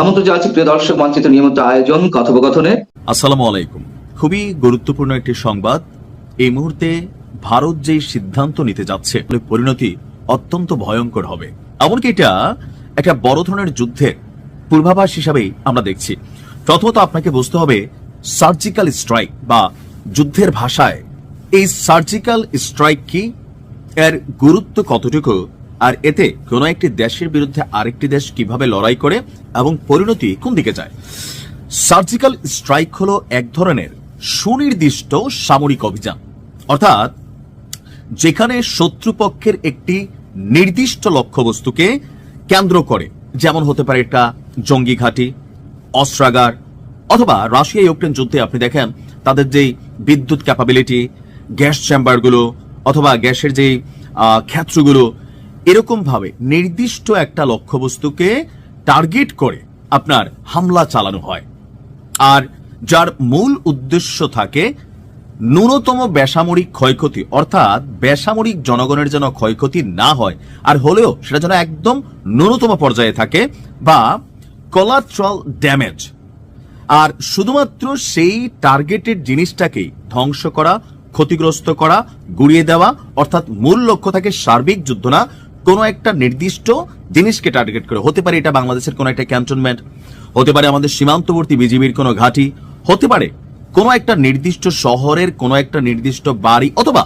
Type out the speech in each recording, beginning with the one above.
আমন্ত্রণ জানাচ্ছি প্রিয় দর্শক মানচিত্র নিয়মিত আয়োজন, কথোপকথনে। আলাইকুম। খুবই গুরুত্বপূর্ণ একটি সংবাদ। এই মুহূর্তে ভারত যেই সিদ্ধান্ত নিতে যাচ্ছে পরিণতি অত্যন্ত ভয়ঙ্কর হবে। এমনকি এটা একটা বড় ধরনের যুদ্ধের পূর্বাভাস হিসাবেই আমরা দেখছি। প্রথমত আপনাকে বুঝতে হবে সার্জিক্যাল স্ট্রাইক বা যুদ্ধের ভাষায়, এই সার্জিক্যাল স্ট্রাইক কি? এর গুরুত্ব কতটুকু? আর এতে কোনো একটি দেশের বিরুদ্ধে আরেকটি দেশ কীভাবে লড়াই করে এবং পরিণতি কোন দিকে যায়? সার্জিক্যাল স্ট্রাইক হলো এক ধরনের সুনির্দিষ্ট সামরিক অভিযান। অর্থাৎ যেখানে শত্রুপক্ষের একটি নির্দিষ্ট লক্ষ্যবস্তুকে কেন্দ্র করে, যেমন হতে পারে একটা জঙ্গি ঘাঁটি, অস্ত্রাগার অথবা রাশিয়া ইউক্রেন যুদ্ধে আপনি দেখেন, তাদের যেই বিদ্যুৎ ক্যাপাবিলিটি গ্যাস চেম্বারগুলো অথবা গ্যাসের যে ক্ষেত্রগুলো এরকম ভাবে নির্দিষ্ট একটা লক্ষ্যবস্তুকে টার্গেট করে আপনার হামলা চালানো হয়। আর যার মূল উদ্দেশ্য থাকে ন্যূনতম বেসামরিক ক্ষয়ক্ষতি, অর্থাৎ বেসামরিক জনগণের যেন ক্ষয়ক্ষতি না হয়, আর হলেও সেটা যেন একদম ন্যূনতম পর্যায়ে থাকে বা কোলাট্রাল ড্যামেজ আর শুধুমাত্র সেই টার্গেটেড জিনিসটাকেই ধ্বংস করা, ক্ষতিগ্রস্ত করা, গুড়িয়ে দেওয়া, অর্থাৎ মূল লক্ষ্য থাকে সার্বিক যুদ্ধ না কোনো একটা নির্দিষ্ট জিনিসকে টার্গেট করে। হতে পারে এটা বাংলাদেশের কোনো একটা ক্যান্টনমেন্ট হতে পারে আমাদের সীমান্তবর্তী বিজিবির কোনো ঘাঁটি, হতে পারে কোনো একটা নির্দিষ্ট শহরের কোনো একটা নির্দিষ্ট বাড়ি অথবা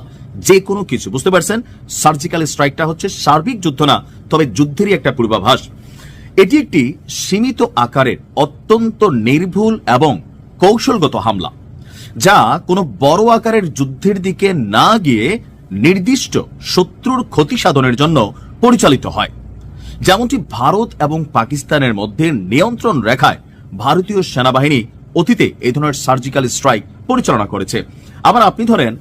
যে কোনো কিছু। বুঝতে পারছেন? সার্জিক্যাল স্ট্রাইকটা হচ্ছে সার্বিক যুদ্ধ না, তবে যুদ্ধেরই একটা পূর্বাভাস। এটি একটি সীমিত আকারের, অত্যন্ত নির্ভুল এবং কৌশলগত হামলা, যা কোনো বড় আকারের যুদ্ধের দিকে না গিয়ে নির্দিষ্ট শত্রুর ক্ষতি সাধনের জন্য পরিচালিত হয়। যেমনটি ভারত এবং পাকিস্তানের মধ্যে নিয়ন্ত্রণ রেখায় ভারতীয় সেনাবাহিনী অতীতে এই ধরনের সার্জিক্যাল স্ট্রাইক পরিচালনা করেছে। আবার আপনি ধরেন,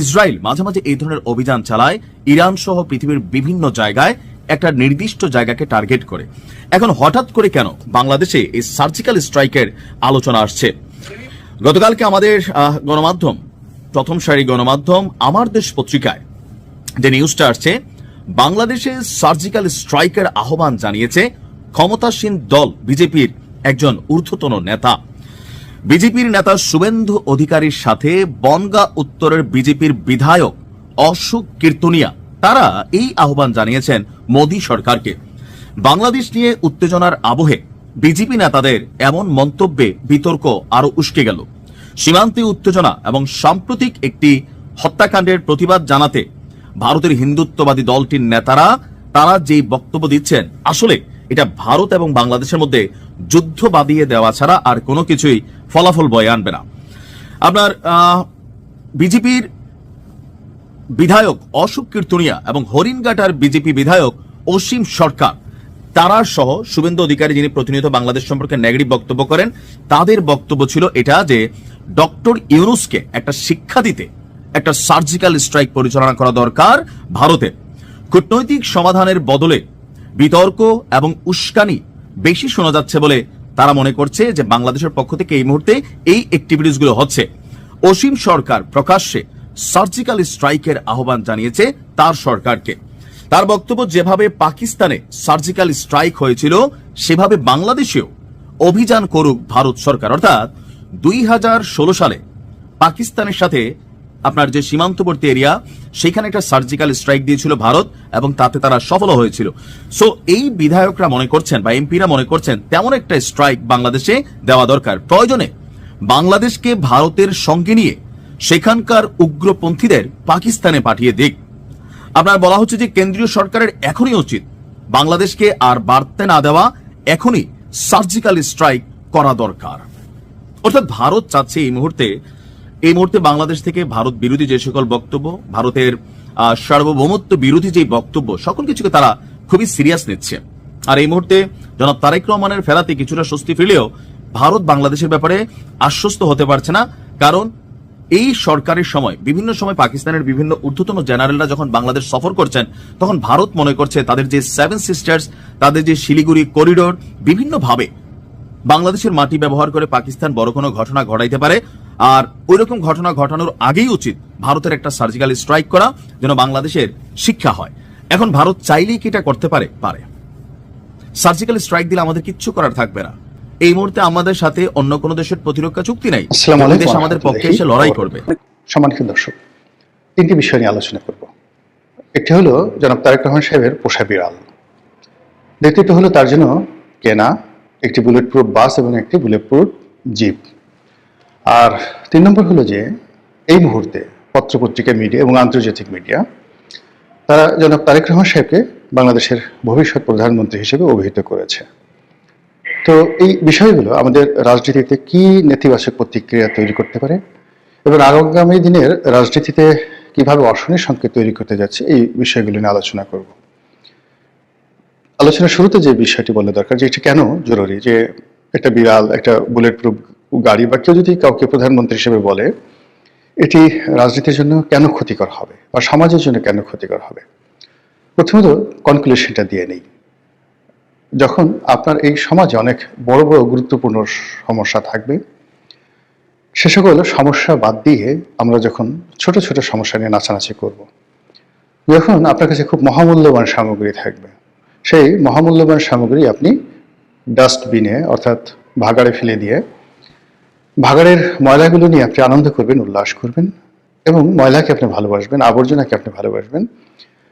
ইসরায়েল মাঝে মাঝে এই ধরনের অভিযান চালায়, ইরান সহ পৃথিবীর বিভিন্ন জায়গায় একটা নির্দিষ্ট জায়গাকে টার্গেট করে। এখন হঠাৎ করে কেন বাংলাদেশে এই সার্জিক্যাল স্ট্রাইকের আলোচনা আসছে? গতকালকে আমাদের গণমাধ্যম, প্রথম সারি গণমাধ্যম, আমার দেশ পত্রিকায় যে নিউজটা আসছে বাংলাদেশে সার্জিক্যাল স্ট্রাইকের আহ্বান জানিয়েছে ক্ষমতাসীন দল বিজেপির একজন ঊর্ধ্বতন নেতা। বিজেপির নেতা শুভেন্দু অধিকারীর সাথে বনগা উত্তরের বিজেপির বিধায়ক অশোক কীর্তনিয়া, তারা এই আহ্বান জানিয়েছেন মোদী সরকারকে। বাংলাদেশ নিয়ে উত্তেজনার আবহে বিজেপি নেতাদের এমন মন্তব্যে বিতর্ক আরও উস্কে গেল। সীমান্তে উত্তেজনা এবং সাম্প্রতিক একটি হত্যাকাণ্ডের প্রতিবাদ জানাতে ভারতের হিন্দুত্ববাদী দলটির নেতারা, তারা যেই বক্তব্য দিচ্ছেন, আসলে এটা ভারত এবং বাংলাদেশের মধ্যে যুদ্ধ বাদিয়ে দেওয়া ছাড়া আর কোনো কিছুই ফলাফল বয়ে আনবে না। আপনার বিজেপির বিধায়ক অশোক কীর্তনিয়া এবং হরিণঘাটার বিজেপি বিধায়ক অসীম সরকার, তারা সহ শুভেন্দু অধিকারী যিনি প্রতিনিয়ত বাংলাদেশ সম্পর্কে নেগেটিভ বক্তব্য করেন, তাদের বক্তব্য ছিল এটা যে ডক্টর ইউনুসকে একটা শিক্ষা দিতে একটা সার্জিক্যাল স্ট্রাইক পরিচালনা করা দরকার ভারতে। কূটনৈতিক সমাধানের বদলে বিতর্ক এবং উস্কানি বেশি শোনা যাচ্ছে বলে তারা মনে করছে যে বাংলাদেশের পক্ষ থেকে এই মুহূর্তে এই অ্যাক্টিভিটিসগুলো হচ্ছে। অসীম সরকার প্রকাশ্যে সার্জিক্যাল স্ট্রাইকের আহ্বান জানিয়েছে তার সরকারকে। তার বক্তব্য, যেভাবে পাকিস্তানে সার্জিক্যাল স্ট্রাইক হয়েছিল, সেভাবে বাংলাদেশেও অভিযান করুক ভারত সরকার। অর্থাৎ দুই হাজার ষোলো সালে পাকিস্তানের সাথে আপনার যে সীমান্তবর্তী এরিয়া, সেখানে একটা সার্জিক্যাল স্ট্রাইক দিয়েছিল ভারত এবং তাতে তারা সফল হয়েছিল। সো এই বিধায়করা মনে করছেন বা এমপিরা মনে করছেন তেমন একটা স্ট্রাইক বাংলাদেশে দেওয়া দরকার। প্রয়োজনে বাংলাদেশকে ভারতের সঙ্গে নিয়ে সেখানকার উগ্রপন্থীদের পাকিস্তানে পাঠিয়ে দিক। আপনার বলা হচ্ছে যে কেন্দ্রীয় সরকারের এখনই উচিত বাংলাদেশকে আর বাড়তে না দেওয়া, এখনই সার্জিক্যাল স্ট্রাইক করা দরকার। অর্থাৎ ভারত চাচ্ছে এই মুহূর্তে এই মুহূর্তে বাংলাদেশ থেকে ভারত বিরোধী যে সকল বক্তব্য, ভারতের সার্বভৌমত্ব বিরোধী যে বক্তব্য, সকল কিছুকে তারা খুবই সিরিয়াস নিচ্ছে। আর এই মুহূর্তে জনাব তারেক রহমানের ফেরাতে কিছুটা স্বস্তি ফিরলেও ভারত বাংলাদেশের ব্যাপারে আশ্বস্ত হতে পারছে না। কারণ এই সরকারের সময়, বিভিন্ন সময় পাকিস্তানের বিভিন্ন ঊর্ধ্বতন জেনারেলরা যখন বাংলাদেশ সফর করছেন, তখন ভারত মনে করছে তাদের যে সেভেন সিস্টার্স তাদের যে শিলিগুড়ি করিডোর বিভিন্নভাবে বাংলাদেশের মাটি ব্যবহার করে পাকিস্তান বড় কোনো ঘটনা ঘটাইতে পারে। আর ওই রকম ঘটনা ঘটানোর আগেই উচিত ভারতের একটা সার্জিক্যাল স্ট্রাইক করা যেন বাংলাদেশের শিক্ষা হয়। এখন ভারত চাইলেই কি এটা করতে পারে? পারে। সার্জিক্যাল স্ট্রাইক দিলে আমাদের কিচ্ছু করার থাকবে না। এই মুহূর্তে আমাদের সাথে অন্য কোনো দেশের প্রতিরক্ষা চুক্তি নাই। দেশ আমাদের পক্ষে এসে লড়াই করবে। সম্মানিত দর্শক তিনটি বিষয় নিয়ে আলোচনা করব। একটি হলো জনাব তারেক রহমান সাহেবের পোষা বিড়াল। দ্বিতীয়টি হলো তার জন্য কেনা একটি বুলেট প্রুফ বাস এবং একটি বুলেট প্রুফ জিপ আর তিন নম্বর হলো যে, এই মুহূর্তে পত্রপত্রিকা মিডিয়া এবং আন্তর্জাতিক মিডিয়া তারা জনাব তারেক রহমান সাহেবকে বাংলাদেশের ভবিষ্যৎ প্রধানমন্ত্রী হিসেবে অভিহিত করেছে। তো এই বিষয়গুলো আমাদের রাজনীতিতে কি নেতিবাচক প্রতিক্রিয়া তৈরি করতে পারে এবং আগামী দিনের রাজনীতিতে কীভাবে অশনির সংকেত তৈরি করতে যাচ্ছে, এই বিষয়গুলো নিয়ে আলোচনা করব। আলোচনার শুরুতে যে বিষয়টি বলা দরকার যে, এটি কেন জরুরি? যে একটা বিড়াল, একটা বুলেট প্রুফ গাড়ি বা কেউ যদি কাউকে প্রধানমন্ত্রী হিসেবে বলে, এটি রাজনীতির জন্য কেন ক্ষতিকর হবে বা সমাজের জন্য কেন ক্ষতিকর হবে প্রথমত কনক্লুশনটা দিয়ে নেই যখন আপনার এই সমাজে অনেক বড় বড়, গুরুত্বপূর্ণ সমস্যা থাকবে, সে সকল সমস্যা বাদ দিয়ে আমরা যখন ছোট ছোট সমস্যা নিয়ে নাচানাচি করব। যখন আপনার কাছে খুব মহামূল্যবান সামগ্রী থাকবে, সেই মহামূল্যবান সামগ্রী আপনি ডাস্টবিনে অর্থাৎ ভাগাড়ে ফেলে দিয়ে ভাগাড়ের ময়লাগুলো নিয়ে আপনি আনন্দ করবেন, উল্লাস করবেন এবং ময়লাকে আপনি ভালোবাসবেন, আবর্জনাকে আপনি ভালোবাসবেন।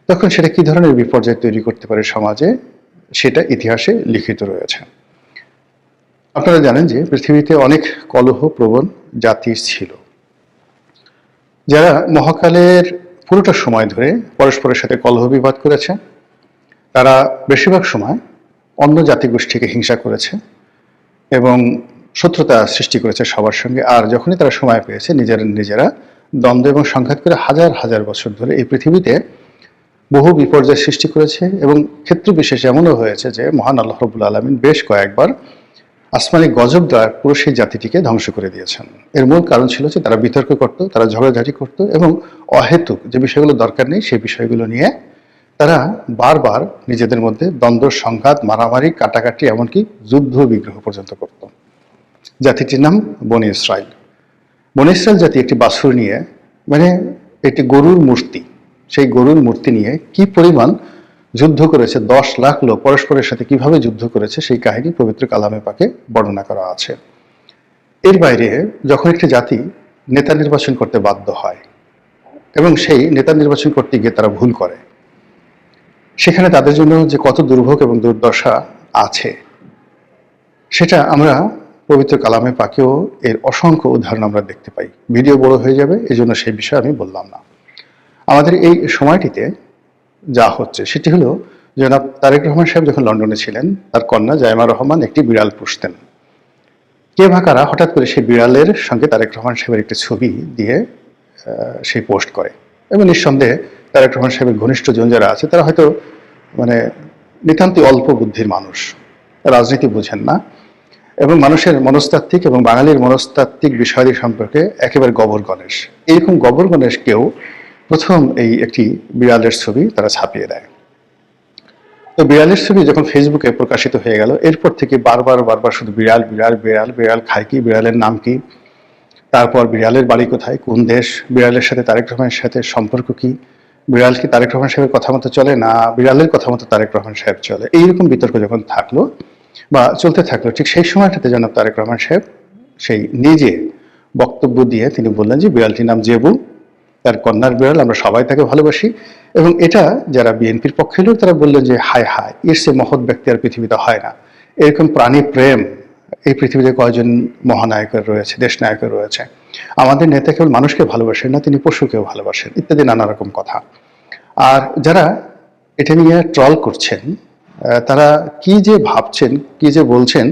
তখন সেটা কি ধরনের বিপর্যয় তৈরি করতে পারে সমাজে? সেটা ইতিহাসে লিখিত রয়েছে। আপনারা জানেন যে পৃথিবীতে অনেক কলহ প্রবণ জাতি ছিল। যারা মহাকালের পুরোটা সময় ধরে পরস্পরের সাথে কলহ বিবাদ করেছে, তারা বেশিরভাগ সময় অন্য জাতিগোষ্ঠীকে হিংসা করেছে এবং শত্রুতা সৃষ্টি করেছে সবার সঙ্গে। আর যখনই তারা সময় পেয়েছে, নিজেরা নিজেরা দ্বন্দ্ব এবং সংঘাত করে হাজার হাজার বছর ধরে এই পৃথিবীতে বহু বিপর্যয় সৃষ্টি করেছে এবং ক্ষেত্র বিশেষ এমনও হয়েছে যে মহান আল্লাহ রবুল আলমিন বেশ কয়েকবার আসমানি গজব দ্বারা পুরো সেই জাতিটিকে ধ্বংস করে দিয়েছেন। এর মূল কারণ ছিল যে তারা বিতর্ক করত, তারা ঝগড়াঝাটি করত এবং অহেতুক যে বিষয়গুলো দরকার নেই, সেই বিষয়গুলো নিয়ে তারা বারবার নিজেদের মধ্যে দ্বন্দ্ব, সংঘাত, মারামারি, কাটাকাটি, এমনকি যুদ্ধ বিগ্রহ পর্যন্ত করত। জাতিটির নাম বনি ইসরায়েল বনি ইসরায়েল জাতি একটি বাছুর নিয়ে মানে একটি গরুর মূর্তি। সেই গরুর মূর্তি নিয়ে কি পরিমাণ যুদ্ধ করেছে, দশ লাখ লোক পরস্পরের সাথে কীভাবে যুদ্ধ করেছে, সেই কাহিনী পবিত্র কালামে পাকে বর্ণনা করা আছে। এর বাইরে যখন একটি জাতি নেতা নির্বাচন করতে বাধ্য হয় এবং সেই নেতা নির্বাচন করতে গিয়ে তারা ভুল করে, সেখানে তাদের জন্য যে কত দুর্ভোগ এবং দুর্দশা আছে, সেটা আমরা পবিত্র কালামে পাকেও এর অসংখ্য উদাহরণ আমরা দেখতে পাই। ভিডিও বড় হয়ে যাবে এই জন্য সেই বিষয়ে আমি বললাম না। আমাদের এই সময়টিতে যা হচ্ছে, সেটি হলো জনাব তারেক রহমান সাহেব যখন লন্ডনে ছিলেন, তার কন্যা জায়মা রহমান একটি বিড়াল পুষতেন। কে বা কারা হঠাৎ করে সেই বিড়ালের সঙ্গে তারেক রহমান সাহেবের একটি ছবি দিয়ে সেই পোস্ট করে। এবং নিঃসন্দেহে তারেক রহমান সাহেবের ঘনিষ্ঠজন যারা আছে, তারা হয়তো মানে নিতান্তই অল্প বুদ্ধির মানুষ। রাজনীতি বুঝেন না। এবং মানুষের মনস্তাত্ত্বিক এবং বাঙালির মনস্তাত্ত্বিক বিষয়াদি সম্পর্কে একেবারে গবর গণেশ। এইরকম গবর গণেশকেও প্রথম এই একটি বিড়ালের ছবি তারা ছাপিয়ে দেয়। তো বিড়ালের ছবি যখন ফেসবুকে প্রকাশিত হয়ে গেল, এরপর থেকে বারবার বারবার শুধু বিড়াল বিড়াল বিড়াল বিড়াল খায় কি, বিড়ালের নাম কি, তারপর বিড়ালের বাড়ি কোথায়, কোন দেশ, বিড়ালের সাথে তারেক রহমানের সাথে সম্পর্ক কি, বিড়াল কি তারেক রহমান সাহেবের কথা মতো চলে, না বিড়ালের কথা মতো তারেক রহমান সাহেব চলে, এইরকম বিতর্ক যখন থাকল বা চলতে থাকল, ঠিক সেই সময়টাতে জনাব তারেক রহমান সাহেব সেই নিজে বক্তব্য দিয়ে তিনি বললেন যে, বিড়ালটির নাম জেবু, তার কন্যার বিড়াল, আমরা সবাই তাকে ভালোবাসি। এবং এটা যারা বিএনপির পক্ষে লোক, তারা বললেন যে, হায় হায়, এর সে মহৎ ব্যক্তি আর পৃথিবীতে হয় না। এরকম প্রাণী প্রেম এই পৃথিবীতে কয়জন মহানায়কের রয়েছে দেশ নায়কের রয়েছে? আমাদের নেতা কেবল মানুষকে ভালোবাসেন না, তিনি পশুকেও ভালোবাসেন, ইত্যাদি নানা রকম কথা। আর যারা এটা নিয়ে ট্রল করছেন তারা কি যে ভাবছেন, কি যে বলছেন,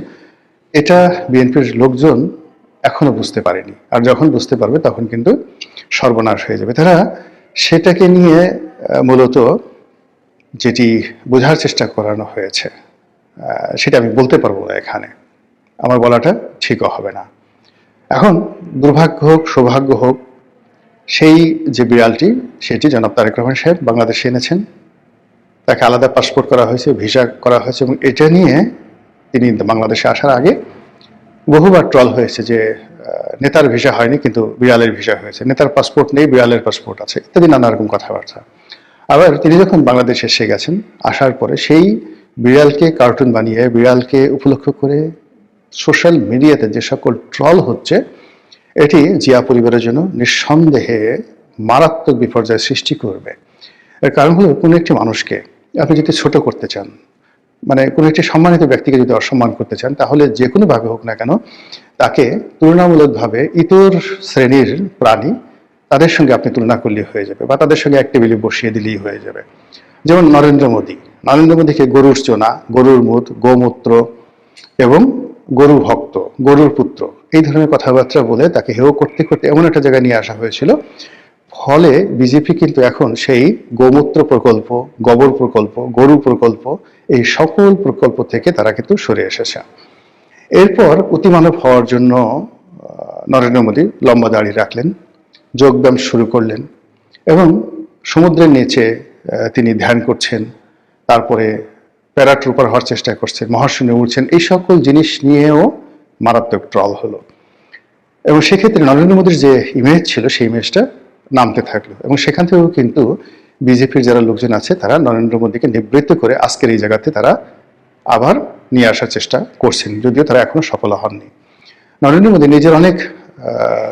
এটা বিএনপির লোকজন এখনও বুঝতে পারেনি। আর যখন বুঝতে পারবে, তখন কিন্তু সর্বনাশ হয়ে যাবে। তারা সেটাকে নিয়ে মূলত যেটি বোঝার চেষ্টা করানো হয়েছে সেটা আমি বলতে পারব না এখানে। আমার বলাটা ঠিকও হবে না। এখন দুর্ভাগ্য হোক, সৌভাগ্য হোক, সেই যে বিড়ালটি, সেটি জনাব তারেক রহমান সাহেব বাংলাদেশে এনেছেন। তাকে আলাদা পাসপোর্ট করা হয়েছে ভিসা করা হয়েছে এবং এটা নিয়ে তিনি বাংলাদেশে আসার আগে বহুবার ট্রল হয়েছে যে নেতার ভিসা হয়নি কিন্তু বিড়ালের ভিসা হয়েছে। নেতার পাসপোর্ট নেই, বিড়ালের পাসপোর্ট আছে, ইত্যাদি নানা রকম কথাবার্তা। আবার তিনি যখন বাংলাদেশে এসে গেছেন, আসার পরে সেই বিড়ালকে কার্টুন বানিয়ে, বিড়ালকে উপলক্ষ করে সোশ্যাল মিডিয়াতে যে সকল ট্রল হচ্ছে, এটি জিয়া পরিবারের জন্য নিঃসন্দেহে মারাত্মক বিপর্যয় সৃষ্টি করবে। এর কারণ হলো কোনো একটি মানুষকে আপনি যদি ছোট করতে চান মানে কোনো একটি সম্মানিত ব্যক্তিকে যদি অসম্মান করতে চান, তাহলে যে কোনোভাবে হোক না কেন, তাকে তুলনামূলকভাবে ইতর শ্রেণির প্রাণী তাদের সঙ্গে আপনি তুলনা করলেই হয়ে যাবে বা তাদের সঙ্গে এক টেবিলে বসিয়ে দিলেই হয়ে যাবে। যেমন নরেন্দ্র মোদী। নরেন্দ্র মোদীকে গরুর চোনা, গরুর মুদ, গোমূত্র এবং গরু ভক্ত, গরুর পুত্র এই ধরনের কথাবার্তা বলে তাকে হেয় করতে করতে এমন একটা জায়গায় নিয়ে আসা হয়েছিল ফলে বিজেপি কিন্তু এখন সেই গোমূত্র প্রকল্প, গোবর প্রকল্প, গরু প্রকল্প, এই সকল প্রকল্প থেকে তারা কিন্তু সরে এসেছে। এরপর অতিমানব হওয়ার জন্য নরেন্দ্র মোদী লম্বা দাড়ি রাখলেন, যোগব্যায়াম শুরু করলেন এবং সমুদ্রের নিচে তিনি ধ্যান করছেন, তারপরে প্যারাট্রুপার হওয়ার চেষ্টা করছেন, মহাশূন্যে উঠছেন এই সকল জিনিস নিয়েও মারাত্মক ট্রল হলো। এবং সেক্ষেত্রে নরেন্দ্র মোদীর যে ইমেজ ছিল, সেই ইমেজটা নামতে থাকল। এবং সেখান থেকেও কিন্তু বিজেপির যারা লোকজন আছে, তারা নরেন্দ্র মোদীকে নিবৃত্ত করে আজকের এই জায়গাতে তারা আবার নিয়ে আসার চেষ্টা করছেন। যদিও তারা এখনও সফল হননি। নরেন্দ্র মোদী নিজের অনেক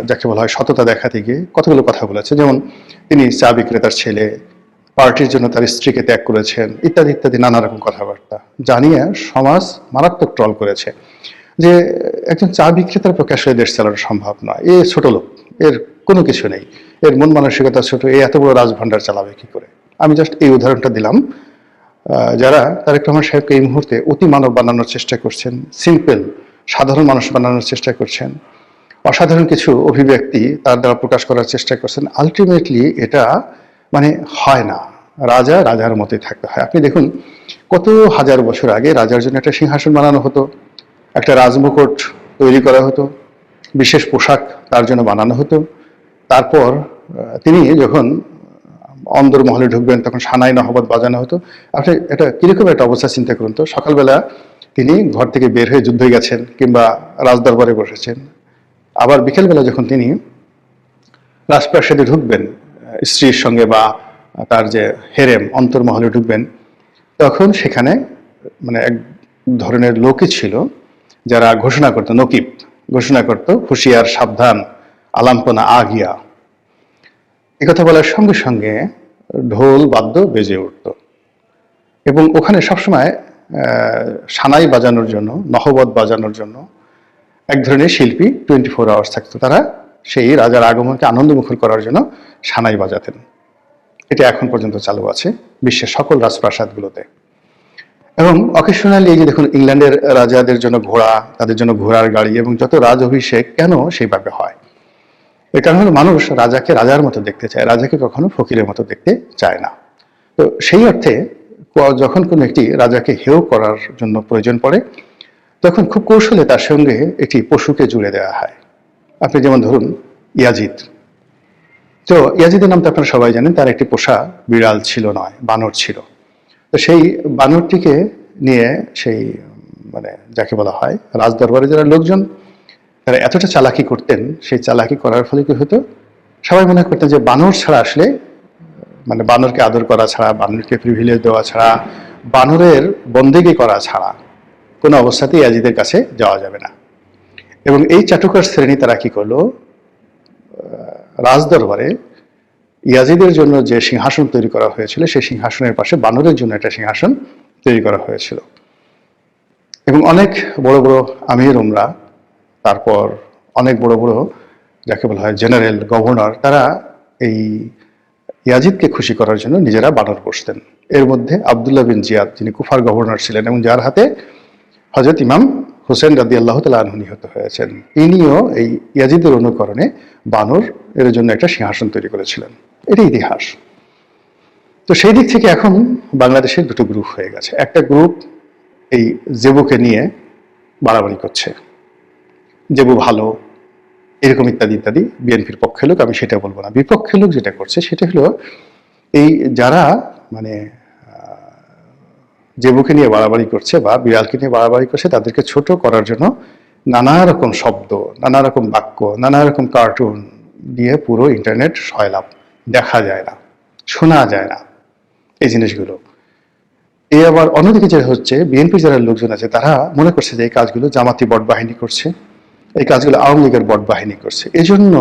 যাকে বলা হয় সততা দেখাতে গিয়ে কতগুলো কথা বলেছে। যেমন তিনি চা বিক্রেতার ছেলে, পার্টির জন্য তার স্ত্রীকে ত্যাগ করেছেন, ইত্যাদি ইত্যাদি নানা রকম কথাবার্তা জানিয়ে সমাজ মারাত্মক ট্রল করেছে। যে একজন চা বিক্রেতার পক্ষে আসলে দেশ চালানো সম্ভব নয়। এ ছোট লোক। এর কোনো কিছু নেই। এর মন মানসিকতা ছোট এই এত বড় রাজভান্ডার চালাবে কি করে? আমি জাস্ট এই উদাহরণটা দিলাম। যারা তারেক রহমান সাহেবকে এই মুহূর্তে অতি মানব বানানোর চেষ্টা করছেন সিম্পল সাধারণ মানুষ বানানোর চেষ্টা করছেন, অসাধারণ কিছু অভিব্যক্তি তার দ্বারা প্রকাশ করার চেষ্টা করছেন আলটিমেটলি এটা মানে হয় না। রাজা রাজার মতোই থাকতে হয়। আপনি দেখুন, কত হাজার বছর আগে রাজার জন্য একটা সিংহাসন বানানো হতো, একটা রাজমুকুট তৈরি করা হতো বিশেষ পোশাক তার জন্য বানানো হতো। তারপর তিনি যখন অন্দরমহলে ঢুকবেন, তখন সানাই নহবত বাজানো হতো। আপনি এটা কীরকম একটা অবস্থা চিন্তা করুন তো, সকালবেলা তিনি ঘর থেকে বের হয়ে যুদ্ধে গেছেন কিংবা রাজদরবারে বসেছেন। আবার বিকেলবেলা যখন তিনি রাজপ্রাসাদে ঢুকবেন, স্ত্রীর সঙ্গে বা তার যে হেরেম অন্তর্মহলে ঢুকবেন, তখন সেখানে মানে এক ধরনের লোকই ছিল যারা ঘোষণা করতো, নকিব। ঘোষণা করতো, হুঁশিয়ার, সাবধান, আলাম্পনা, আগিয়া। একথা বলার সঙ্গে সঙ্গে ঢোল, বাদ্য বেজে উঠত। এবং ওখানে সবসময় সানাই বাজানোর জন্য, নহবত বাজানোর জন্য এক ধরনের শিল্পী টোয়েন্টি ফোর আওয়ার্স থাকতো। তারা সেই রাজার আগমনকে আনন্দমুখর করার জন্য সানাই বাজাতেন। এটা এখন পর্যন্ত চালু আছে বিশ্বের সকল রাজপ্রাসাদগুলোতে। এবং অকেশনালি এই যে দেখুন ইংল্যান্ডের রাজাদের জন্য ঘোড়া, তাদের জন্য ঘোড়ার গাড়ি এবং যত রাজ অভিষেক, কেন সেইভাবে হয়? এর কারণ হলো মানুষ রাজাকে রাজার মতো দেখতে চায়, রাজাকে কখনো ফকিরের মতো দেখতে চায় না। তো সেই অর্থে যখন কোনো একটি রাজাকে হেয় করার জন্য প্রয়োজন পড়ে, তখন খুব কৌশলে তার সঙ্গে একটি পশুকে জুড়ে দেওয়া হয়। আপনি যেমন ধরুন ইয়াজিদ। তো ইয়াজিদের নাম তো আপনারা সবাই জানেন, তার একটি পোষা বিড়াল ছিল নয়, বানর ছিল। তো সেই বানরটিকে নিয়ে সেই মানে যাকে বলা হয় রাজদরবারে যারা লোকজন, তারা এতটা চালাকি করতেন, সেই চালাকি করার ফলে কি হতো? সবাই মনে করতেন যে বানর ছাড়া আসলে মানে বানরকে আদর করা ছাড়া, বানরকে প্রিভিলেজ দেওয়া ছাড়া, বানরের বন্দেগি করা ছাড়া কোনো অবস্থাতেই ইয়াজিদের কাছে যাওয়া যাবে না। এবং এই চাটুকার শ্রেণি তারা কি করল? রাজদরবারে ইয়াজিদের জন্য যে সিংহাসন তৈরি করা হয়েছিল, সেই সিংহাসনের পাশে বানরের জন্য একটা সিংহাসন তৈরি করা হয়েছিল। এবং অনেক বড় বড় আমির উমরা, তারপর অনেক বড় বড় যাকে বলা হয় জেনারেল, গভর্নর, তারা এই ইয়াজিদকে খুশি করার জন্য নিজেরা বানর বসতেন। এর মধ্যে আবদুল্লাহ বিন জিয়াদ, যিনি কুফার গভর্নর ছিলেন এবং যার হাতে হজরত ইমাম হোসেন রাদি আল্লাহ তালা নিহত হয়েছেন। তিনিও এই ইয়াজিদের অনুকরণে বানর এর জন্য একটা সিংহাসন তৈরি করেছিলেন। এটা ইতিহাস। তো সেই দিক থেকে এখন বাংলাদেশের দুটো গ্রুপ হয়ে গেছে। একটা গ্রুপ এই জেবুকে নিয়ে বাড়াবাড়ি করছে। জেবু ভালো, এরকম ইত্যাদি ইত্যাদি, বিএনপির পক্ষে লোক, আমি সেটা বলব না। বিপক্ষে লোক যেটা করছে, সেটা হলো এই যারা মানে জেবুকে নিয়ে বাড়াবাড়ি করছে বা বিড়ালকে নিয়ে বাড়াবাড়ি করছে, তাদেরকে ছোট করার জন্য নানা রকম শব্দ, নানা রকম বাক্য, নানা রকম কার্টুন দিয়ে পুরো ইন্টারনেট সয়লাভ দেখা যায় না, শোনা যায় না এই জিনিসগুলো। এই আবার অন্যদিকে যে হচ্ছে বিএনপি যারা লোকজন আছে, তারা মনে করছে যে এই কাজগুলো জামাতি বট বাহিনী করছে, এই কাজগুলো আওয়ামী লীগের বট বাহিনী করছে। এজন্য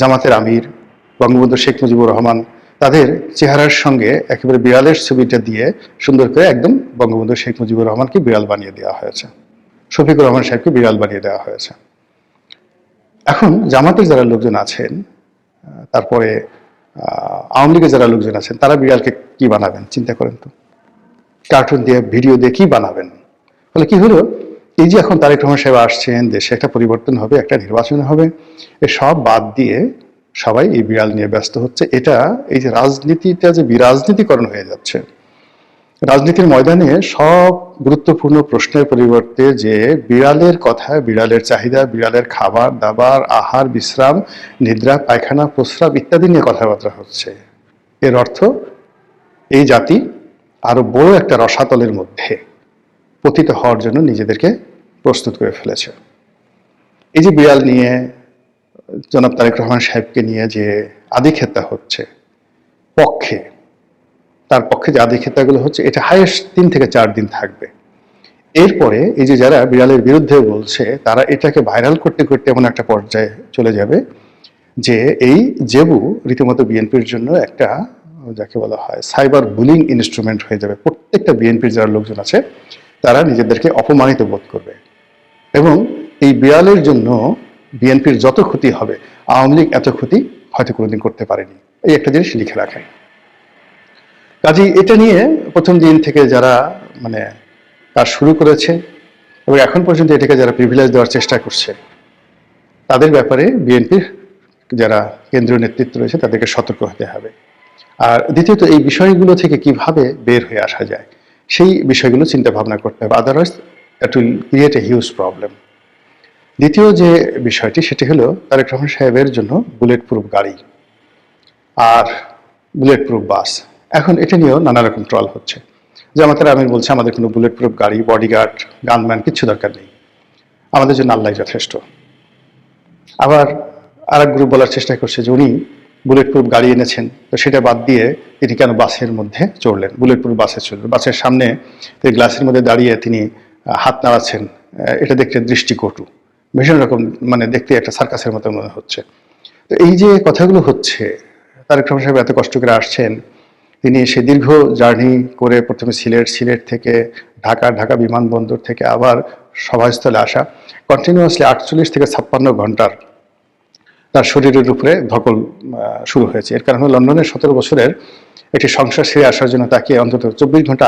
জামাতের আমির বঙ্গবন্ধু শেখ মুজিবুর রহমান তাদের চেহারার সঙ্গে একেবারে বিড়ালের ছবিটা দিয়ে সুন্দর করে একদম বঙ্গবন্ধু শেখ মুজিবুর রহমানকে বিড়াল বানিয়ে দেওয়া হয়েছে। শফিকুর রহমান সাহেবকে বিড়াল বানিয়ে দেওয়া হয়েছে। এখন জামাতের যারা লোকজন আছেন তারপরে আওয়ামী লীগের যারা লোকজন আছেন, তারা বিড়ালকে কি বানাবেন? চিন্তা করেন তো। কার্টুন দিয়ে ভিডিও দিয়ে কি বানাবেন? ফলে কি হলো? এই যে এখন তারেক রহমান সাহেব আসছেন, দেশে একটা পরিবর্তন হবে, একটা নির্বাচন হবে, এ সব বাদ দিয়ে সবাই এই বিড়াল নিয়ে ব্যস্ত হচ্ছে। এটা এই যে রাজনীতিটা যে বিরাজনীতিকরণ হয়ে যাচ্ছে রাজনীতির ময়দানে সব গুরুত্বপূর্ণ প্রশ্নের পরিবর্তে যে বিড়ালের কথা, বিড়ালের চাহিদা, বিড়ালের খাবার, দাবার, আহার, বিশ্রাম, নিদ্রা, পায়খানা, প্রস্রাব ইত্যাদি নিয়ে কথাবার্তা হচ্ছে। এর অর্থ, এই জাতি আরও বড় একটা রসাতলের মধ্যে পতিত হওয়ার জন্য নিজেদেরকে প্রস্তুত করে ফেলেছে। এই যে বিড়াল নিয়ে, জনাব তারেক রহমান সাহেবকে নিয়ে যে আদিক্ষেতা হচ্ছে, পক্ষে তার পক্ষে যে আদিক্ষেতাগুলো হচ্ছে, এটা হায়েস্ট তিন থেকে চার দিন থাকবে। এরপরে এই যে যারা বিড়ালের বিরুদ্ধে বলছে, তারা এটাকে ভাইরাল করতে করতে এমন একটা পর্যায়ে চলে যাবে যে এই জেবু রীতিমতো বিএনপির জন্য একটা, যাকে বলা হয় সাইবার বুলিং ইনস্ট্রুমেন্ট হয়ে যাবে। প্রত্যেকটা বিএনপির যারা লোকজন আছে, তারা নিজেদেরকে অপমানিত বোধ করবে। এবং এই বিড়ালের জন্য বিএনপির যত ক্ষতি হবে, আওয়ামী লীগ এত ক্ষতি হয়তো কোনোদিন করতে পারেনি। এই একটা জিনিস লিখে রাখেন। কাজেই এটা নিয়ে প্রথম দিন থেকে যারা মানে কাজ শুরু করেছে এবং এখন পর্যন্ত এটাকে যারা প্রিভিলেজ দেওয়ার চেষ্টা করছে, তাদের ব্যাপারে বিএনপির যারা কেন্দ্রীয় নেতৃত্ব রয়েছে তাদেরকে সতর্ক হতে হবে। আর দ্বিতীয়ত এই বিষয়গুলো থেকে কীভাবে বের হয়ে আসা যায়, সেই বিষয়গুলো চিন্তা ভাবনা করতে হবে। Otherwise that will create a huge problem দ্বিতীয় যে বিষয়টি, সেটি হলো তারেক রহমান সাহেবের জন্য বুলেট প্রুফ গাড়ি আর বুলেট প্রুফ বাস এখন এটা নিয়েও নানা রকম ট্রল হচ্ছে। জামাতের আমির বলছে, আমাদের কোনো বুলেট প্রুফ গাড়ি বডিগার্ড গানম্যান কিছু দরকার নেই। আমাদের জন্য আল্লাহ যথেষ্ট। আবার আর এক গ্রুপ বলার চেষ্টা করছে যে উনি বুলেট প্রুফ গাড়ি এনেছেন, তো সেটা বাদ দিয়ে তিনি কেন বাসের মধ্যে চড়লেন? বুলেট প্রুফ বাসে চললেন বাসের সামনে এই গ্লাসের মধ্যে দাঁড়িয়ে তিনি হাত নাড়াচ্ছেন। এটা দেখতে দৃষ্টিকটু। ভীষণ রকম মানে দেখতে একটা সার্কাসের মতো মনে হচ্ছে। তো এই যে কথাগুলো হচ্ছে, তারেক রহমান সাহেব এত কষ্ট করে আসছেন তিনি সে দীর্ঘ জার্নি করে প্রথমে সিলেট সিলেট থেকে ঢাকা ঢাকা বিমানবন্দর থেকে আবার সভাস্থলে আসা। কন্টিনিউয়াসলি আটচল্লিশ থেকে ছাপ্পান্ন ঘণ্টার তার শরীরের উপরে ধকল শুরু হয়েছে। এর কারণে লন্ডনের সতেরো বছরের একটি সংসার সেরে আসার জন্য তাকে অন্তত চব্বিশ ঘণ্টা